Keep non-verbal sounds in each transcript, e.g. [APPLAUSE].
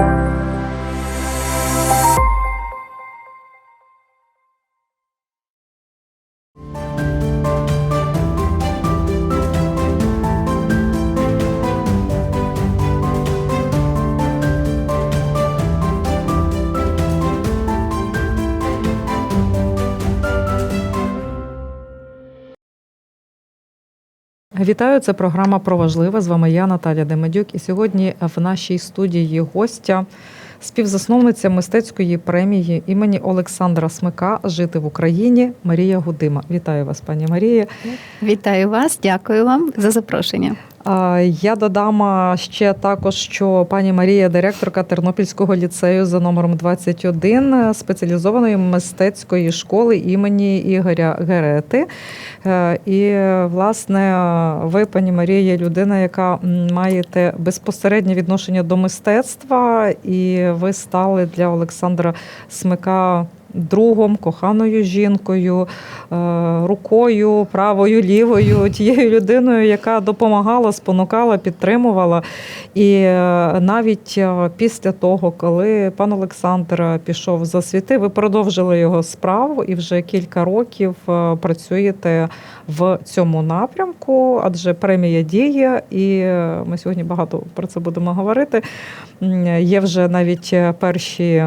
Thank you. Вітаю, це програма про важливе. З вами я, Наталя Демедюк. І сьогодні в нашій студії гостя, співзасновниця мистецької премії імені Олександра Смика Жити в Україні Марія Гудима. Вітаю вас, пані Марія. Вітаю вас, дякую вам за запрошення. Я додам ще також, що пані Марія, директорка Тернопільського ліцею за номером 21 е, спеціалізованої мистецької школи імені Ігоря Герети. Е, І, власне, ви, пані Марія, людина, яка маєте безпосереднє відношення до мистецтва, і ви стали для Олександра Смика. Другом, коханою жінкою, е, рукою, правою, лівою, [LAUGHS] тією людиною, яка допомагала, спонукала, підтримувала. І е, навіть е, після того, коли пан Олександр пішов за світи, ви продовжили його справу і вже кілька років працюєте в цьому напрямку, адже премія діє, і ми сьогодні багато про це будемо говорити. Є вже навіть перші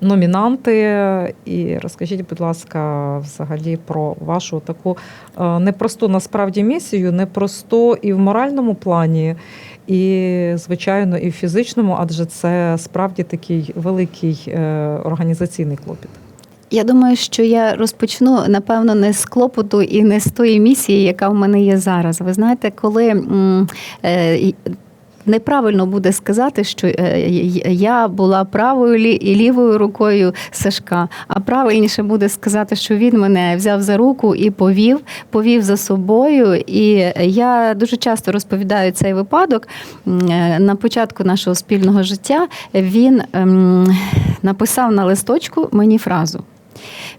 номінанти. І розкажіть, будь ласка, взагалі про вашу таку е, непросту насправді місію, непросту і в моральному плані, і, звичайно, і в фізичному, адже це справді такий великий е, організаційний клопіт. Я думаю, що я розпочну напевно не з клопоту і не з тої місії, яка в мене є зараз. Ви знаєте, коли е, неправильно буде сказати, що е, я була правою і лівою рукою Сашка, а правильніше буде сказати, що він мене взяв за руку і повів, повів за собою. І я дуже часто розповідаю цей випадок е, на початку нашого спільного життя. Він ем, написав на листочку мені фразу.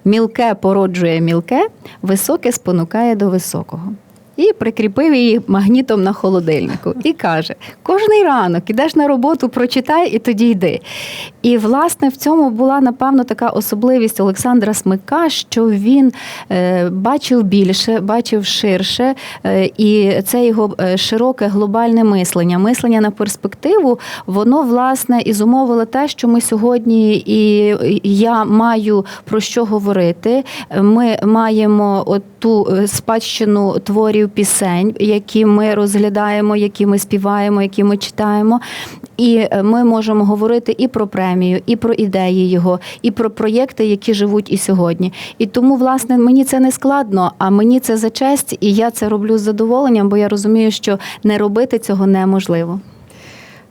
Мілке породжує мілке, високе спонукає до високого. І прикріпив її магнітом на холодильнику. І каже: кожний ранок ідеш на роботу, прочитай і тоді йди. І, власне, в цьому була, напевно, така особливість Олександра Смика, що він е, бачив більше, бачив ширше, е, і це його е, широке глобальне мислення, мислення на перспективу, воно, власне, і зумовило те, що ми сьогодні, і я маю про що говорити. Ми маємо от ту е, спадщину творів пісень, які ми розглядаємо, які ми співаємо, які ми читаємо. І е, ми можемо говорити і про премію, і про ідеї його, і про проєкти, які живуть і сьогодні. І тому, власне, мені це не складно, а мені це за честь, і я це роблю з задоволенням, бо я розумію, що не робити цього неможливо.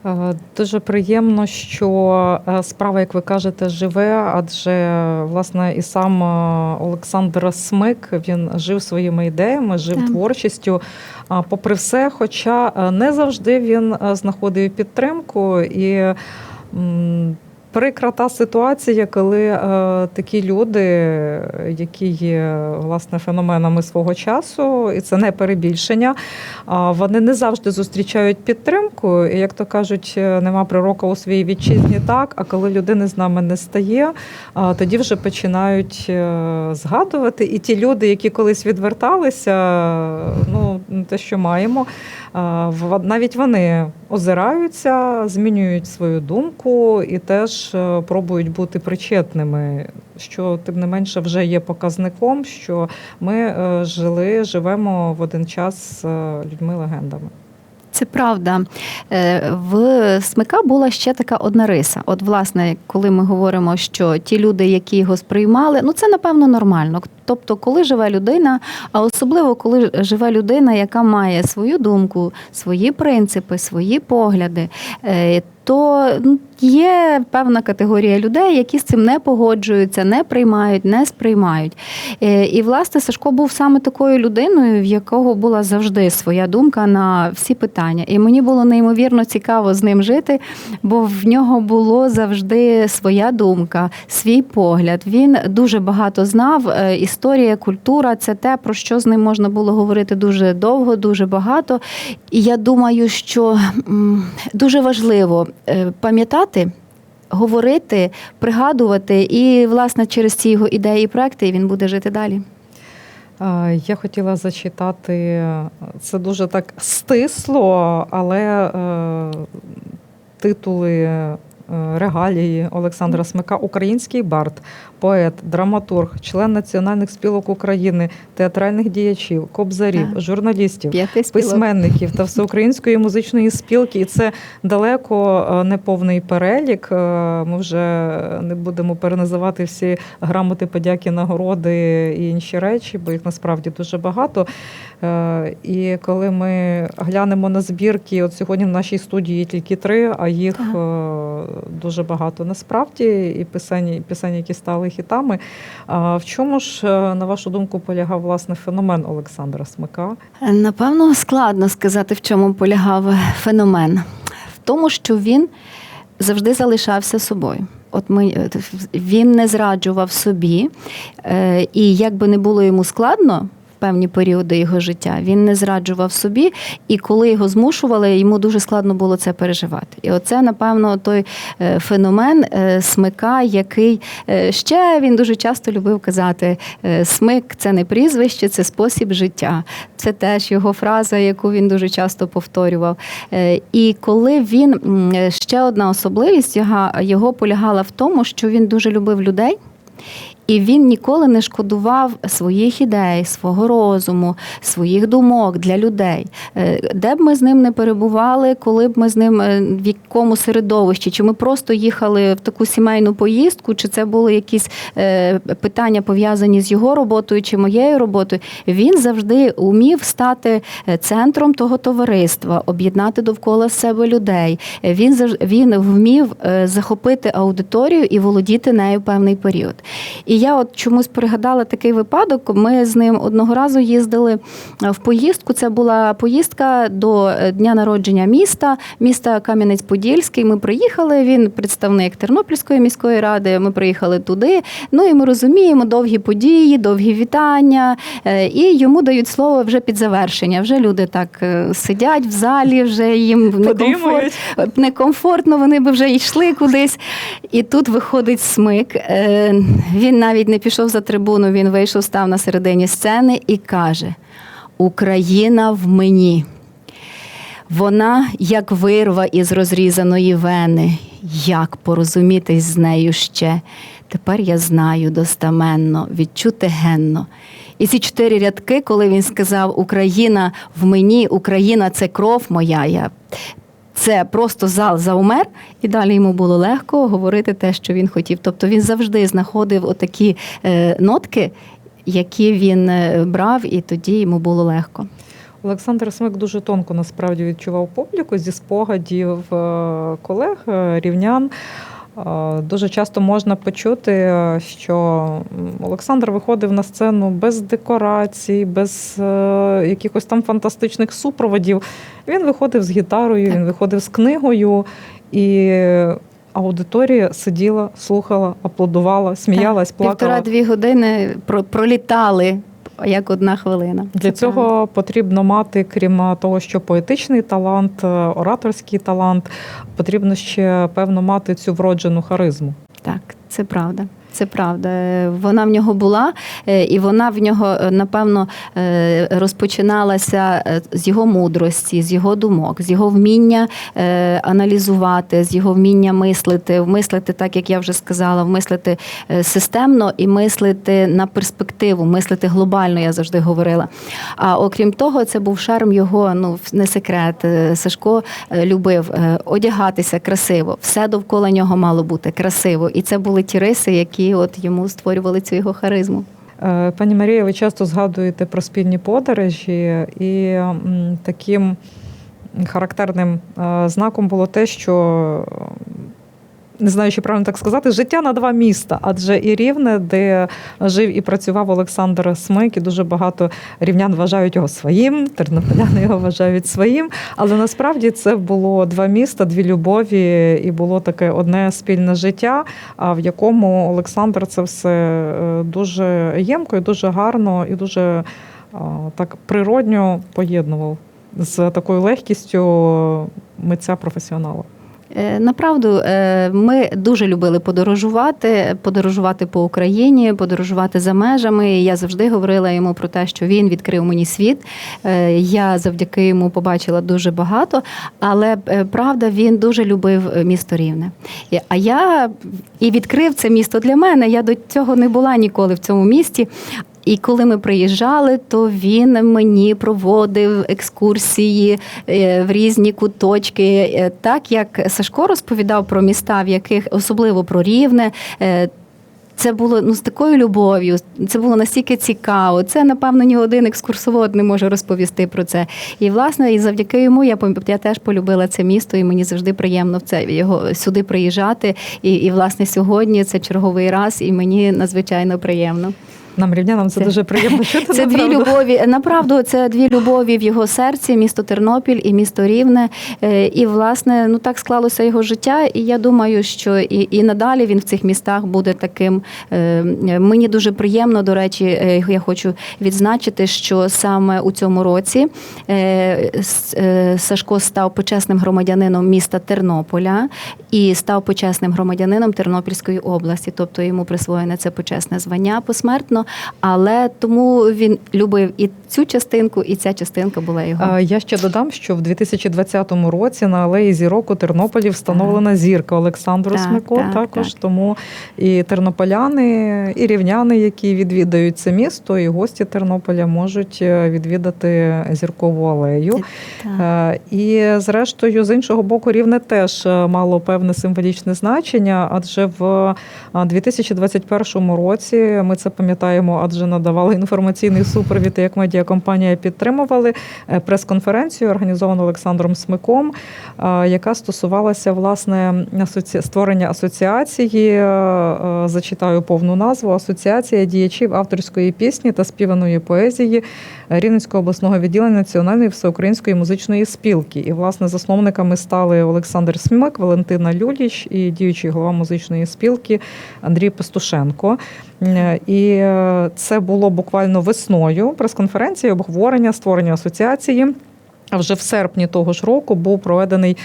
Е, Дуже приємно, що е, справа, як ви кажете, живе, адже власне і сам е, Олександр Смик він жив своїми ідеями, жив Так. творчістю. Попри все, хоча не завжди він знаходив підтримку і. Прикра та ситуація, коли е, такі люди, які є власне феноменами свого часу, і це не перебільшення, а вони не завжди зустрічають підтримку. І як то кажуть, е, нема пророка у своїй вітчизні так. А коли людини з нами не стає, а, тоді вже починають е, згадувати. І ті люди, які колись відверталися, ну те, що маємо, навіть вони озираються, змінюють свою думку і теж е, пробують бути причетними, що тим не менше вже є показником, що ми е, жили, живемо в один час з е, людьми-легендами. Це правда. В Смика була ще така одна риса. От, власне, коли ми говоримо, що ті люди, які його сприймали, ну це напевно нормально. Тобто, коли живе людина, а особливо коли живе людина, яка має свою думку, свої принципи, свої погляди, е, то ну, є певна категорія людей, які з цим не погоджуються, не приймають, не сприймають. Е, І власне Сашко був саме такою людиною, в якого була завжди своя думка на всі питання. І мені було неймовірно цікаво з ним жити, бо в нього було завжди своя думка, свій погляд. Він дуже багато знав е, історії історія, культура це те, про що з ним можна було говорити дуже довго, дуже багато. І я думаю, що дуже важливо е, пам'ятати. Говорити, пригадувати, і власне через ці його ідеї і проекти він буде жити далі. Я хотіла зачитати це дуже так стисло, але е, титули е, регалії Олександра Смика Український бард, поет, драматург, член національних спілок України, театральних діячів, кобзарів, Так. журналістів. Письменників та всеукраїнської музичної спілки, і це далеко е, не повний перелік. Е, Ми вже не будемо переназивати всі грамоти, подяки, нагороди і інші речі, бо їх насправді дуже багато. Е, І коли ми глянемо на збірки, от сьогодні в нашій студії тільки три, а їх е, дуже багато насправді, і писання, і писання, які стали хітами. А в чому ж, е, на вашу думку, полягав власне феномен Олександра Смика? Напевно, складно сказати, в чому полягав феномен. В тому, що він завжди залишався собою. От ми, е, він не зраджував собі, е, і як би не було йому складно. Певні періоди його життя він не зраджував собі, і коли його змушували, йому дуже складно було це переживати. І оце, напевно, той е, феномен е, смика, який е, ще він дуже часто любив казати: смик це не прізвище, це спосіб життя. Це теж його фраза, яку він дуже часто повторював. І коли він ще одна особливість його полягала в тому, що він дуже любив людей. І він ніколи не шкодував своїх ідей, свого розуму, своїх думок для людей. Е, Де б ми з ним не перебували, коли б ми з ним е, в якому середовищі, чи ми просто їхали в таку сімейну поїздку, чи це були якісь е, питання пов'язані з його роботою чи моєю роботою, він завжди умів стати центром того товариства, об'єднати довкола себе людей. Він він вмів захопити аудиторію і володіти нею певний період. І я от чомусь пригадала такий випадок. Ми з ним одного разу їздили е, в поїздку. Це була поїздка до е, дня народження міста, міста Кам'янець-Подільський. Ми приїхали. Він представник Тернопільської міської ради. Ми приїхали туди. Ну і ми розуміємо довгі події, довгі вітання. Е, І йому дають слово вже під завершення. Вже люди так сидять в залі, вже їм [LAUGHS] некомфорт, [LAUGHS] некомфортно, вони би вже йшли кудись. І тут виходить смик. Він навіть не пішов за трибуну, він вийшов, став на середині сцени і каже: Україна в мені. Вона як вирва із розрізаної вени. Як порозумітись з нею ще? Тепер я знаю достаменно, відчути генно. І ці чотири рядки, коли він сказав Україна в мені, Україна це кров моя. Я це просто зал заумер, і далі йому було легко говорити те, що він хотів. Тобто він завжди знаходив отакі е, нотки, які він е, брав, і тоді йому було легко. Олександр Смик дуже тонко насправді відчував публіку зі спогадів е, колег рівнян. Дуже часто можна почути, е, що Олександр виходив на сцену без декорацій, без е, якихось там фантастичних супроводів. Він виходив з гітарою, він виходив з книгою, і аудиторія сиділа, слухала, аплодувала, сміялась, плакала. Півтора-дві години про- пролітали як одна хвилина. Для цього правда. потрібно мати, крім того, що поетичний талант, е, ораторський талант, потрібно ще певно мати цю вроджену харизму. так, це правда. Це правда. Вона в нього була, е, і вона в нього, е, напевно, е, розпочиналася з його мудрості, з його думок, з його вміння аналізувати, з його вміння мислити, мислити, так як я вже сказала, мислити е, системно і мислити на перспективу, мислити глобально, я завжди говорила. А окрім того, це був шарм його, ну не секрет. Сашко любив одягатися красиво, все довкола нього мало бути красиво. І це були ті риси, які от йому створювали цю його харизму. Е, Пані Марія, ви часто згадуєте про спільні подорожі, і таким характерним е, знаком було те, що не знаю, чи правильно так сказати, життя на два міста, адже і рівне, де жив і працював Олександр Смик, і дуже багато рівнян вважають його своїм, тернополяни його вважають своїм. Але насправді це було два міста, дві любові, і було таке одне спільне життя, в якому Олександр це все е, дуже ємко і дуже гарно, і дуже так природньо поєднував з такою легкістю митця професіонала. Е, Направду, е, ми дуже любили подорожувати, подорожувати по Україні, подорожувати за межами. Я завжди говорила йому про те, що він відкрив мені світ. Е, Я завдяки йому побачила дуже багато. Але правда, він дуже любив місто Рівне. А я і відкрив це місто для мене. Я до цього не була ніколи в цьому місті. І коли ми приїжджали, то він мені проводив екскурсії е, в різні куточки. Е, Так як Сашко розповідав про міста, в яких особливо про рівне. е, Це було ну з такою любов'ю, це було настільки цікаво. Це напевно ні один екскурсовод не може розповісти про це. І власне, і завдяки йому я я теж полюбила це місто, і мені завжди приємно в це його сюди приїжджати. І, і власне сьогодні це черговий раз, і мені надзвичайно приємно. Нам рівнянам це, Це- дуже приємно чути. [LAUGHS] Це дві любові. Направду, це дві любові в його серці, місто Тернопіль і місто Рівне. Е, І власне, ну так склалося його життя. І я думаю, що і, і надалі він в цих містах буде таким. Е, Мені дуже приємно. До речі, е, я хочу відзначити, що саме у цьому році е, е, Сашко став почесним громадянином міста Тернополя і став почесним громадянином Тернопільської області. Тобто йому присвоєне це почесне звання посмертно. Але тому він любив і цю частинку, і ця частинка була його. Я ще додам, що в 2020 році на алеї зірок у Тернополі встановлена зірка Олександру Так, Смико. так, також так. тому і тернополяни, і рівняни, які відвідають це місто, і гості Тернополя можуть е, відвідати зіркову алею. Так. Е, І зрештою, з іншого боку, рівне теж е, мало певне символічне значення, адже в е, 2021 році ми це пам'ятаємо, адже надавали інформаційний супровід, як медіакомпанія підтримували е, прес-конференцію, організовану Олександром Смиком, е, яка стосувалася власне створення асоціації. е, Зачитаю повну назву Асоціація діячів авторської пісні та співаної поезії Рівненського обласного відділення Національної всеукраїнської музичної спілки. І, власне, засновниками стали Олександр Смик, Валентина Люліч і діючий голова музичної спілки Андрій Пестушенко. Е, І це було буквально весною прес-конференції, обговорення, створення асоціації. А вже в серпні того ж року був проведений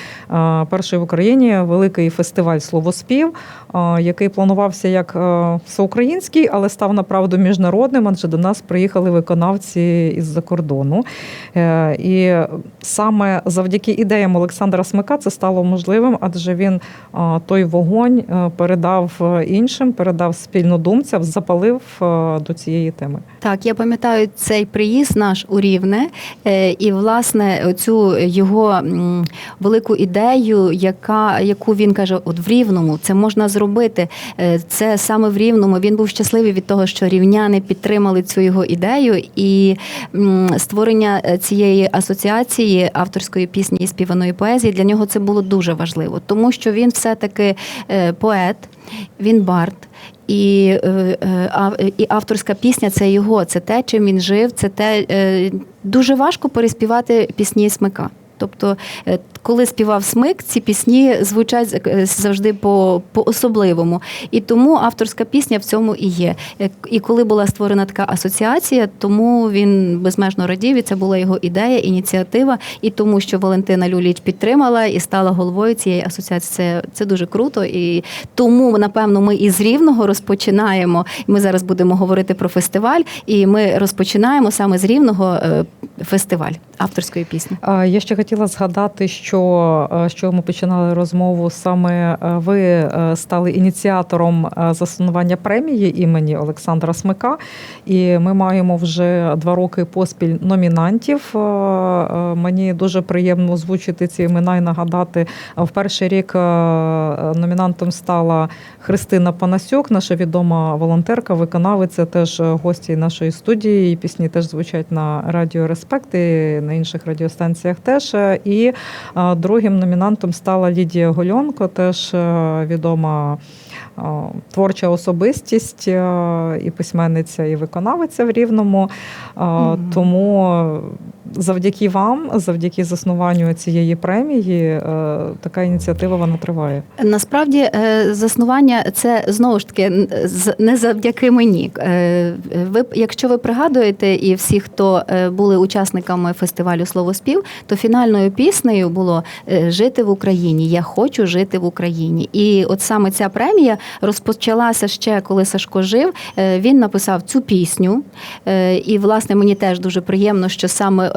перший в Україні великий фестиваль словоспів, який планувався як всеукраїнський, але став направду міжнародним, адже до нас приїхали виконавці із-за кордону. Е, І саме завдяки ідеям Олександра Смика це стало можливим, адже він той вогонь передав е, іншим, передав спільнодумцям, запалив е, до цієї теми. Так, я пам'ятаю цей приїзд наш у Рівне, і власне цю його велику ідею, яка яку він каже: от в Рівному це можна зробити. Е, Це саме в Рівному. Він був щасливий від того, що рівняни підтримали цю його ідею, і створення е, цієї асоціації авторської пісні і співаної поезії для нього це було дуже важливо, тому що він все-таки е, поет, він бард. І, е, е, і авторська пісня це його, це те, чим він жив, це те е, дуже важко переспівати пісні смика. Тобто, е, коли співав смик, ці пісні звучать е, завжди по, особливому. І тому авторська пісня в цьому і є. Е, І коли була створена така асоціація, тому він безмежно радів, і це була його ідея, ініціатива. І тому, що Валентина Люліч підтримала і стала головою цієї асоціації, це, це дуже круто. І тому, напевно, ми із Рівного розпочинаємо. Ми зараз будемо говорити про фестиваль, і ми розпочинаємо саме з Рівного фестиваль авторської пісні. А, Я ще хотіла згадати, що е, що ми починали розмову. Саме е, ви е, стали ініціатором заснування премії імені Олександра Смика, і ми маємо вже два роки поспіль номінантів. Мені дуже приємно озвучити ці імена і нагадати. В перший рік номінантом стала Христина Панасюк, наша відома волонтерка, виконавиця, теж гості нашої студії. Пісні теж звучать на радіо Респект і на інших радіостанціях теж. Вперше. І е, другим номінантом стала Лідія Гольонко, теж е, відома е, творча особистість і письменниця, і виконавиця в Рівному. Тому завдяки вам, завдяки заснуванню цієї премії, е, така ініціатива вона триває. Насправді е, заснування це знову ж таки не завдяки мені. Е, Ви, якщо ви пригадуєте, і всі, хто були учасниками фестивалю Словоспів, то фінальною піснею було Жити в Україні. Я хочу жити в Україні. І от саме ця премія розпочалася ще коли Сашко жив. Він написав цю пісню. І, власне, мені теж дуже приємно, що саме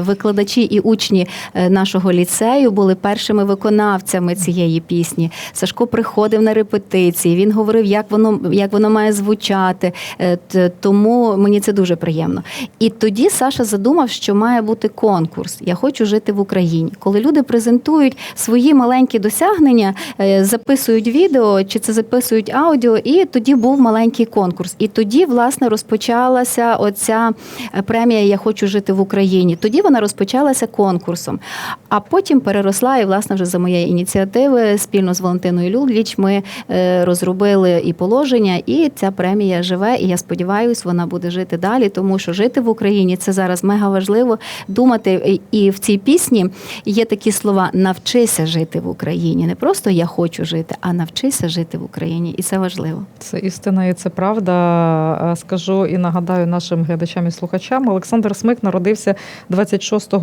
викладачі і учні е, нашого ліцею були першими виконавцями цієї пісні. Сашко приходив на репетиції. Він говорив, як воно як воно має звучати. Е, Тому мені це дуже приємно. І тоді Саша задумав, що має бути конкурс. Я хочу жити в Україні. Коли люди презентують свої маленькі досягнення, е, записують відео чи це записують аудіо, і тоді був маленький конкурс. І тоді, власне, розпочалася оця е, премія Я хочу жити в Україні. Тоді вона розпочалася конкурсом, а потім переросла і, власне, вже за моєї ініціативи спільно з Валентиною Люльвіч ми е, розробили і положення, і ця премія живе. І я сподіваюся, вона буде жити далі, тому що жити в Україні це зараз мега важливо думати. І і в цій пісні є такі слова навчися жити в Україні. Не просто я хочу жити, а навчися жити в Україні, і це важливо. Це істина і це правда. Е, Скажу і нагадаю нашим глядачам і слухачам. Олександр Смик народився 26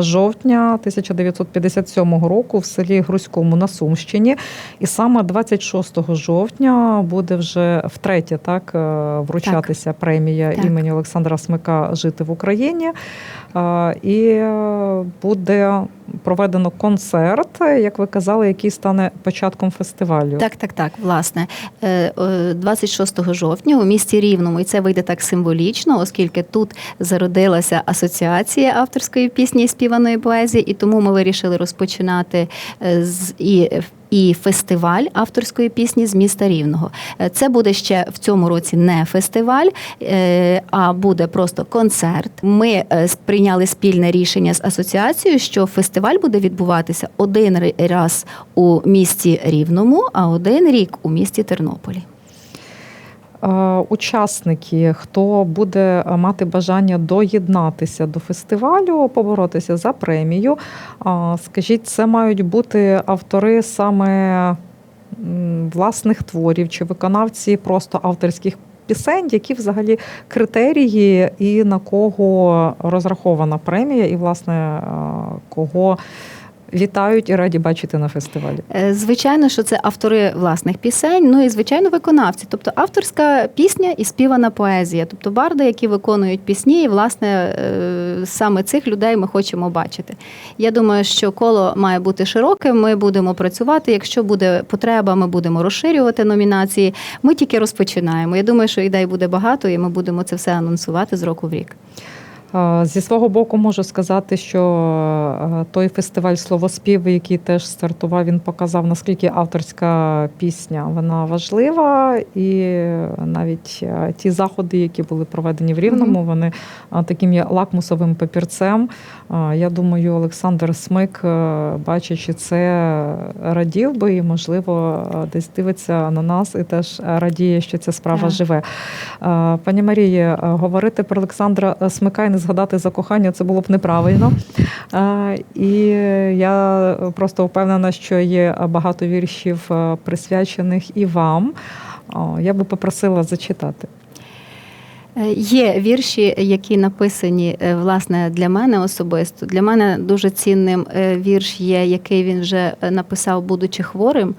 жовтня 1957 року в селі Грузькому на Сумщині. І саме 26 жовтня буде вже втретє так е, вручатися премія Так. імені Олександра Смика Жити в Україні. Е, І е, буде проведено концерт, як ви казали, який стане початком фестивалю. Так, так, так, власне. Е, е, 26 жовтня у місті Рівному, і це вийде так символічно, оскільки тут зародилася асоціація авторської пісні і співаної поезії, і тому ми вирішили розпочинати е, з і. І фестиваль авторської пісні з міста Рівного. Е, Це буде ще в цьому році не фестиваль, е, а буде просто концерт. Ми прийняли спільне рішення з асоціацією, що фестиваль буде відбуватися один раз у місті Рівному, а один рік у місті Тернополі. Е, Учасники, хто буде е, мати бажання доєднатися до фестивалю, поборотися за премію. Скажіть, це мають бути автори саме власних творів чи виконавці просто авторських пісень, які взагалі критерії і на кого розрахована премія, і власне е, кого вітають і раді бачити на фестивалі. Е, Звичайно, що це автори власних пісень, ну і звичайно виконавці. Тобто авторська пісня і співана поезія, тобто барди, які виконують пісні, і власне е, саме цих людей ми хочемо бачити. Я думаю, що коло має бути широким. Ми будемо працювати. Якщо буде потреба, ми будемо розширювати номінації. Ми тільки розпочинаємо. Я думаю, що ідей буде багато, і ми будемо це все анонсувати з року в рік. Зі свого боку можу сказати, що той фестиваль словоспів, який теж стартував, він показав, наскільки авторська пісня вона важлива, і навіть ті заходи, які були проведені в Рівному, вони таким є лакмусовим папірцем. Я думаю, Олександр Смик, бачачи це, радів би і, можливо, десь дивиться на нас і теж радіє, що ця справа Так. живе. Пані Марії, говорити про Олександра Смика і не згадати за кохання це було б неправильно. Е, І я просто впевнена, що є багато віршів е, присвячених і вам. Я би попросила зачитати. Е, Є вірші, які написані е, власне для мене особисто. Для мене дуже цінним е, вірш є, який він вже написав, будучи хворим.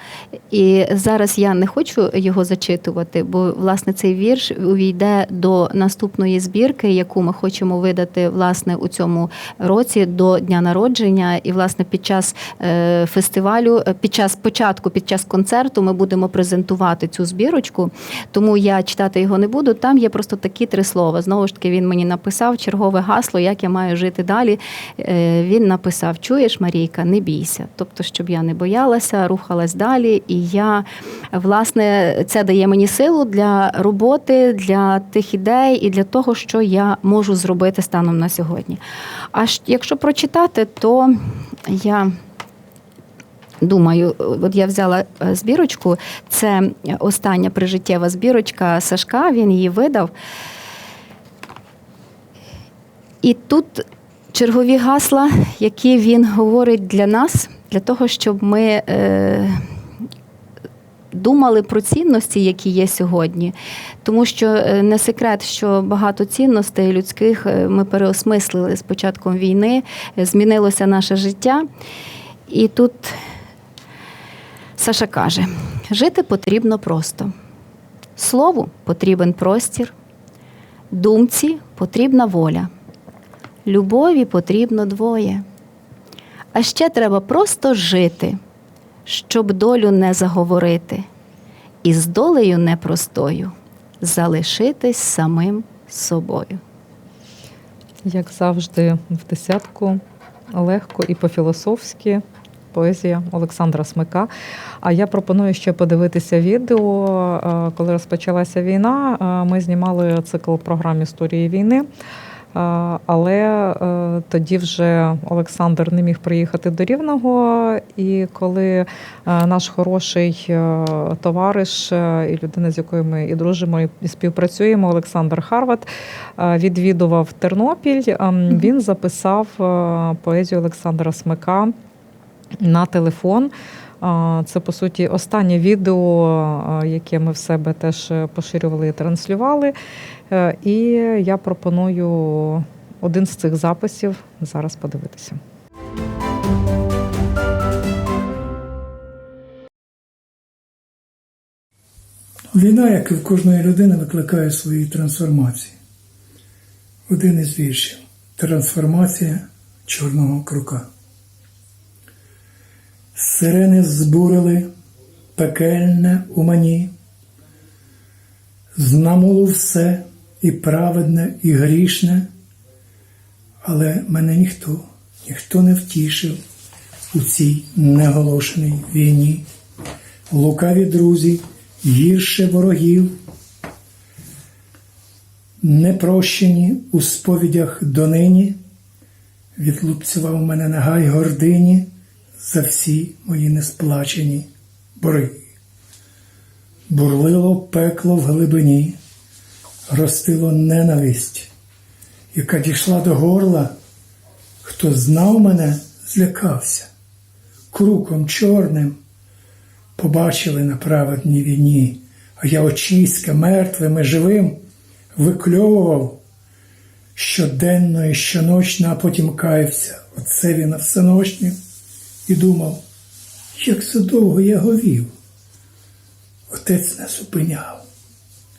І зараз я не хочу його зачитувати, бо власне цей вірш увійде до наступної збірки, яку ми хочемо видати власне у цьому році до дня народження. І власне під час фестивалю, під час початку, під час концерту, ми будемо презентувати цю збірочку. Тому я читати його не буду. Там є просто такі 2-3 слова. Знову ж таки, він мені написав чергове гасло, як я маю жити далі. Е, Він написав: Чуєш, Марійка, не бійся. Тобто, щоб я не боялася, рухалась далі. І я, власне, це дає мені силу для роботи, для тих ідей і для того, що я можу зробити станом на сьогодні. А якщо прочитати, то я. Думаю, от я взяла е, збірочку. Це остання прижиттєва збірочка Сашка. Він її видав. І тут чергові гасла, які він говорить для нас, для того, щоб ми е, думали про цінності, які є сьогодні. Тому що е, не секрет, що багато цінностей людських е, ми переосмислили з початком війни, е, змінилося наше життя. І тут Саша каже: жити потрібно просто. Слову потрібен простір, думці потрібна воля, любові потрібно двоє. А ще треба просто жити, щоб долю не заговорити, і з долею непростою залишитись самим собою. Як завжди, в десятку легко і по-філософськи. Поезія Олександра Смика. А я пропоную ще подивитися відео. Е, Коли розпочалася війна, е, ми знімали цикл програм історії війни. Але е, тоді вже Олександр не міг приїхати до Рівного. І коли е, наш хороший е, товариш і людина, з якою ми і дружимо, і співпрацюємо, Олександр Харват, відвідував Тернопіль. ем, Він записав поезію Олександра Смика на телефон. Це по суті останнє відео, яке ми в себе теж поширювали і транслювали. Е, І я пропоную один з цих записів зараз подивитися. Війна, як і в кожної людини, викликає свої трансформації. Один із віршів Трансформація чорного крука. Сирени збурили пекельне у мені, знамуло все і праведне, і грішне, але мене ніхто, ніхто не втішив у цій неголошеній війні. Лукаві друзі гірше ворогів, непрощені у сповідях донині, відлупцював мене нагай гордині за всі мої несплачені борги. Бурлило пекло в глибині, ростило ненависть, яка дійшла до горла, хто знав мене, злякався, круком чорним побачили на праведній війні, а я очиська мертвим і живим викльовував щоденно і щоночно, а потім каявся. Отцеві на всеночнім і думав, як це довго я говів. Отець не зупиняв,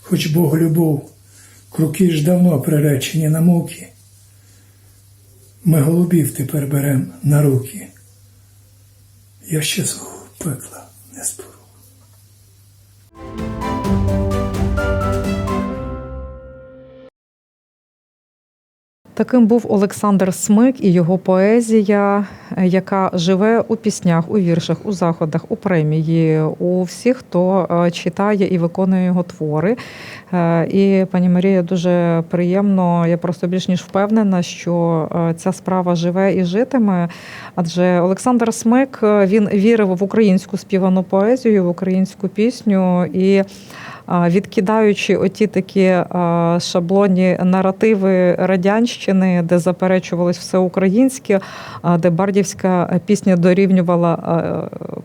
хоч Бог любов, круки ж давно приречені на муки. Ми голубів тепер берем на руки. Я ще свого пекла не спору. Таким був Олександр Смик і його поезія, е, яка живе у піснях, у віршах, у заходах, у премії, у всіх, хто е, читає і виконує його твори. Е, І пані Марія, дуже приємно. Я просто більш ніж впевнена, що ця справа живе і житиме. Адже Олександр Смик він вірив в українську співану поезію, в українську пісню і. Відкидаючи оті такі шаблонні наративи радянщини, де заперечувалось все українське, де бардівська пісня дорівнювала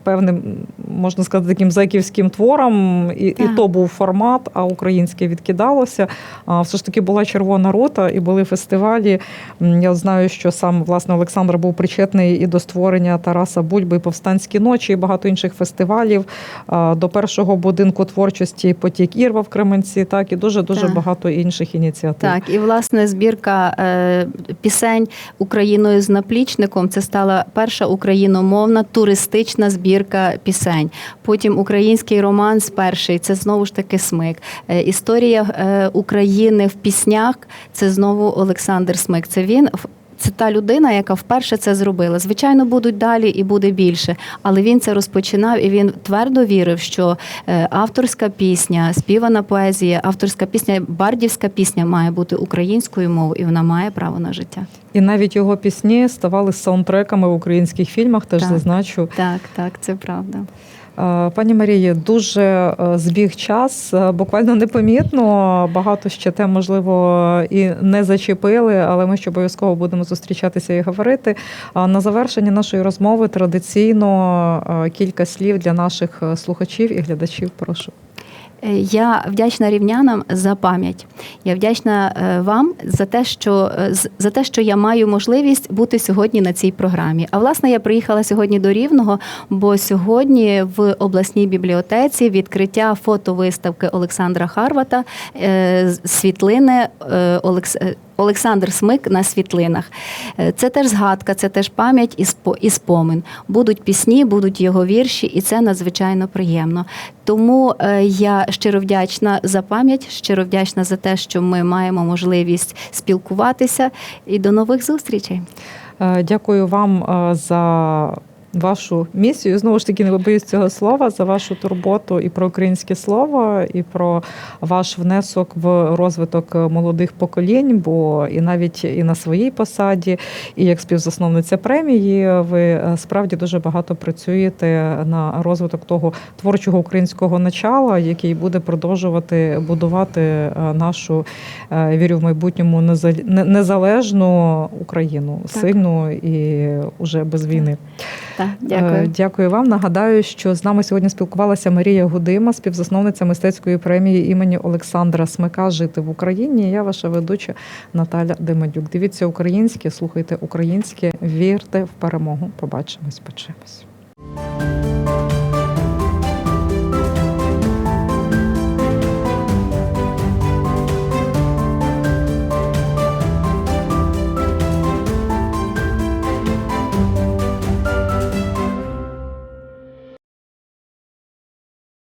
певним, можна сказати, таким зеківським творам, і, і то був формат, а українське відкидалося. Все ж таки була червона рота і були фестивалі. Я знаю, що сам власне Олександр був причетний і до створення Тараса Бульби, і повстанські ночі, і багато інших фестивалів. До першого будинку творчості Потік Ірва в Кременці, так і дуже дуже Так. багато інших ініціатив. Так, і власне збірка е, пісень Україною з наплічником це стала перша україномовна туристична збірка пісень. Потім український романс перший це знову ж таки смик. Е, Історія е, України в піснях це знову Олександр Смик. Це він. Це та людина, яка вперше це зробила. Звичайно, будуть далі і буде більше, але він це розпочинав і він твердо вірив, що е, авторська пісня, співана поезія, авторська пісня, бардівська пісня має бути українською мовою, і вона має право на життя. І навіть його пісні ставали саундтреками в українських фільмах. Теж Так. зазначу. Так, так, це правда. Е, Пані Марії, дуже е, збіг час, е, буквально непомітно. Багато ще тем, можливо, і не зачепили, але ми ще обов'язково будемо зустрічатися і говорити. На завершення нашої розмови традиційно кілька слів для наших слухачів і глядачів. Прошу. Е, Я вдячна рівнянам за пам'ять. Я вдячна е, вам за те, що е, за те, що я маю можливість бути сьогодні на цій програмі. А власне я приїхала сьогодні до Рівного, бо сьогодні в обласній бібліотеці відкриття фотовиставки Олександра Харвата світлини Олекс. Олександр Смик на світлинах. Е, Це теж згадка, це теж пам'ять і спо- і спомин. Будуть пісні, будуть його вірші, і це надзвичайно приємно. Тому е, я щиро вдячна за пам'ять, щиро вдячна за те, що ми маємо можливість спілкуватися. І до нових зустрічей. Е, Дякую вам за вашу місію. Знову ж таки, не боюсь цього слова, за вашу турботу і про українське слово, і про ваш внесок в розвиток молодих поколінь. Бо і навіть і на своїй посаді, і як співзасновниця премії, ви е, справді дуже багато працюєте на розвиток того творчого українського начала, який буде продовжувати будувати е, нашу е, вірю в майбутньому неза- не- незалежну Україну, Так. сильну і уже без війни. Так, Е, дякую. Дякую вам. Нагадаю, що з нами сьогодні спілкувалася Марія Гудима, співзасновниця мистецької премії імені Олександра Смика Жити в Україні. Я ваша ведуча Наталя Демадюк. Дивіться українське, слухайте українське, вірте в перемогу. Побачимось, почуємось.